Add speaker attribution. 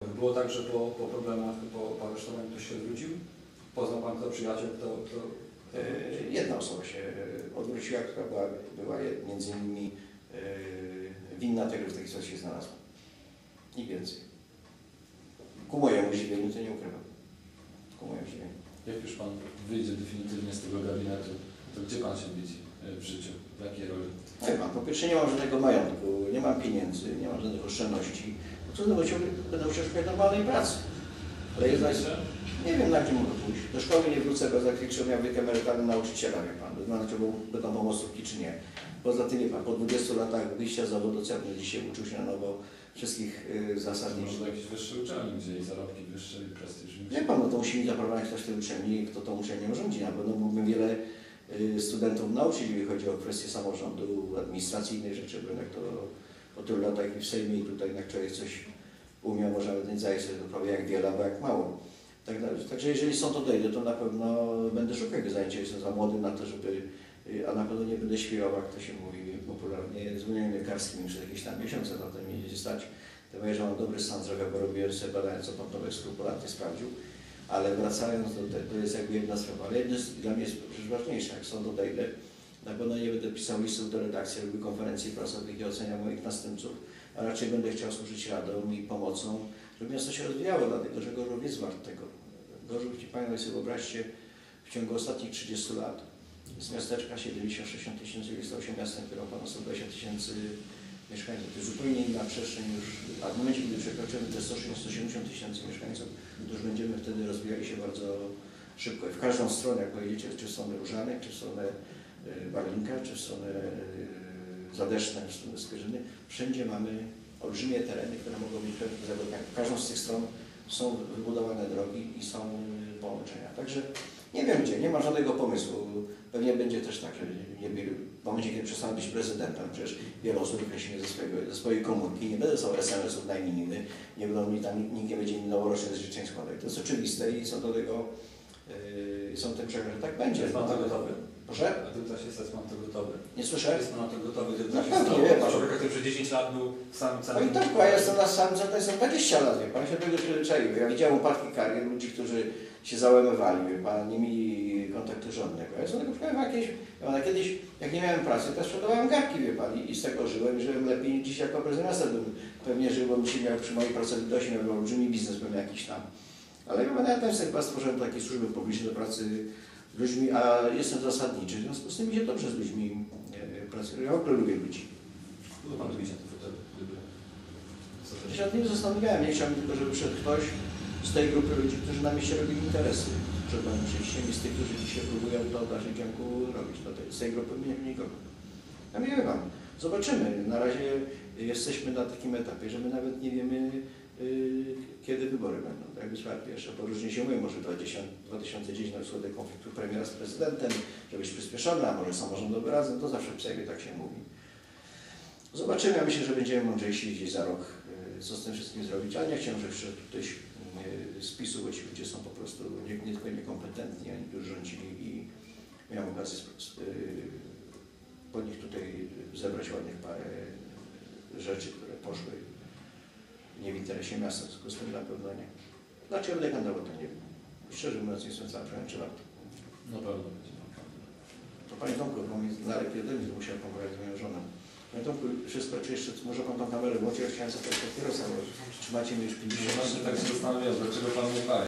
Speaker 1: Było tak, że po, po problemach, po, po aresztowaniu ktoś się odwrócił? Poznał Pan kto przyjaciel, kto... kto, kto...
Speaker 2: E, Jedna osoba się odwróciła, która była, była między innymi e, winna tego, że w takiej sytuacji się znalazła. I więcej. Ku mojemu zdziwieniu to nie ukrywam. Ku mojemu zdziwieniu.
Speaker 3: Jak już Pan wyjdzie definitywnie z tego gabinetu, to gdzie Pan się widzi e, w życiu? W jakiej roli?
Speaker 2: Wie pan, po pierwsze nie mam żadnego majątku, nie mam pieniędzy, nie mam żadnych oszczędności. Trudno, bo będę musiał szukać normalnej pracy. Ale jednak nie wiem, na gdzie mogę pójść. Do szkoły nie wrócę bez jakiegoś miał wiek emerytalny nauczyciela, wie pan, bez względu czy był- będą pomocówki czy nie. Poza tym, wie pan, po 20 latach wyjścia z zawodu, co będę dzisiaj uczył się na nowo wszystkich y, zasad.
Speaker 3: Może do jakiejś wyższej uczelni, gdzie zarobki wyższe, i prestiż
Speaker 2: Wie pan, no to musi mi zaprowadzić ktoś tej uczelni, kto tą uczelnią rządzi. Na pewno mógłbym wiele y, studentów nauczyć, jeżeli chodzi o kwestie samorządu, innych rzeczy, bo jednak to po tylu latach i w Sejmie i tutaj jednak człowiek coś umiał, może nawet nie zdaje sobie sprawy jak wiele, albo jak mało. Tak, na- także jeżeli są to dojdę, to na pewno będę szukał zajęcia, jestem za młody na to, żeby, a na pewno nie będę śpiewał, jak to się mówi popularnie, z uniem lekarskim przez jakieś tam miesiące na to mi będzie stać. To mówię, że mam dobry stan zdrowia, bo robiłem sobie badania, co pan Tomek skrupulatnie sprawdził. Ale wracając do tego, to jest jakby jedna sprawa, ale jedno jest, dla mnie jest ważniejsza, jak są dodejdę, na pewno nie będę pisał listów do redakcji, robił konferencji prasowych i oceniał moich następców, a raczej będę chciał służyć radą i pomocą, żeby miasto się rozwijało, dlatego że Gorzów jest wart tego. Gorzów, ci Państwo sobie wyobraźcie, w ciągu ostatnich 30 lat z miasteczka 70-60 tysięcy stał się miastem, które ma ponad 120 tysięcy mieszkańców. To jest zupełnie inna przestrzeń już, a w momencie, gdy przekroczymy te 160-170 tysięcy mieszkańców, to już będziemy wtedy rozwijali się bardzo szybko. I w każdą stronę, jak pojedziecie, czy w stronę Różanek, czy w stronę y, Barlinka, czy w stronę y, Zadeszna, czy w stronę Skierzyny, wszędzie mamy olbrzymie tereny, które mogą być pewne zabudowania. W każdą z tych stron są wybudowane drogi i są y, połączenia. Także nie wiem gdzie, nie ma żadnego pomysłu. Pewnie będzie też tak, że nie, w momencie, kiedy przestanę być prezydentem, przecież wiele osób wykreśli ze, swojego, ze swojej komórki, nie będę są SMS-ów na imieniny, nie będą mi tam, nikt nie będzie mi noworocznych życzeń składać. To jest oczywiste i są do tego, yy, są tym przekonani, że tak będzie.
Speaker 1: Jest Pan to gotowy?
Speaker 2: Proszę?
Speaker 1: A ty też jest Pan to gotowy?
Speaker 2: Nie słyszę?
Speaker 1: Jest Pan na to gotowy?
Speaker 2: No
Speaker 1: jest
Speaker 2: wie pan.
Speaker 1: Człowieka, który przez 10 lat był w samym
Speaker 2: No
Speaker 1: centrum.
Speaker 2: i tak, bo ja jestem na samym to jest 20 lat, wie pan, się tego przyzwyczaiłem. Ja widziałem upadki karier, ludzi, którzy się załamywali, wie pan, nie mieli kontaktu żadnego. Ja jestem tego jakieś, ja kiedyś, jak nie miałem pracy, to sprzedawałem garki, wie pan, i, i z tego żyłem, żyłem lepiej niż dziś jako prezydent miasta bym pewnie żył, bo bym dzisiaj miał przy mojej pracowitości, miał olbrzymi biznes pewnie jakiś tam. Ale ja też sobie chyba stworzyłem takie służby publiczne do pracy ludźmi, a jestem zasadniczy, w związku z tym mi się dobrze z ludźmi e, pracuje. Ja w ogóle lubię ludzi.
Speaker 1: Kto Pan się
Speaker 2: Ja
Speaker 1: się...
Speaker 2: nad tym zastanawiałem, nie chciałbym tylko, żeby wszedł ktoś z tej grupy ludzi, którzy na mieście robili interesy. Przed moim przyjściem i z tych, którzy dzisiaj próbują to w dalszym ciągu robić. To z tej grupy nie nikogo. Ja nie wiem, zobaczymy. Na razie jesteśmy na takim etapie, że my nawet nie wiemy, kiedy wybory będą. Tak sprawa pierwsza. Bo różnie się mówi, może 20, 2010 na wschodzie konfliktu premiera z prezydentem, żeby być przyspieszony, a może samorządowy razem, to zawsze w Sejmie tak się mówi. Zobaczymy, ja myślę, że będziemy mądrzejsi gdzieś za rok, y, co z tym wszystkim zrobić, ale nie chciałem, żeby wszedł ktoś y, z PiSu, bo ci ludzie są po prostu nie, nie tylko niekompetentni, oni tu rządzili i miałem okazję y, po nich tutaj zebrać ładnych parę rzeczy, które poszły nie w interesie miasta, w związku z tym na pewno nie. Dlaczego będę kandydował, to nie wiem. Szczerze mówiąc, nie jestem cały pewien, czy warto.
Speaker 3: Na pewno będzie.
Speaker 2: To Panie Tomku, bo mi dalej ode mnie musiał pogadać z moją żoną. Panie Tomku, wszystko, czy jeszcze może Pan tą kamerę włączyć? Ja chciałem zapytać papierosa, bo trzymacie mnie już 50
Speaker 3: Właśnie tak się zastanawiam, dlaczego Pan nie pali.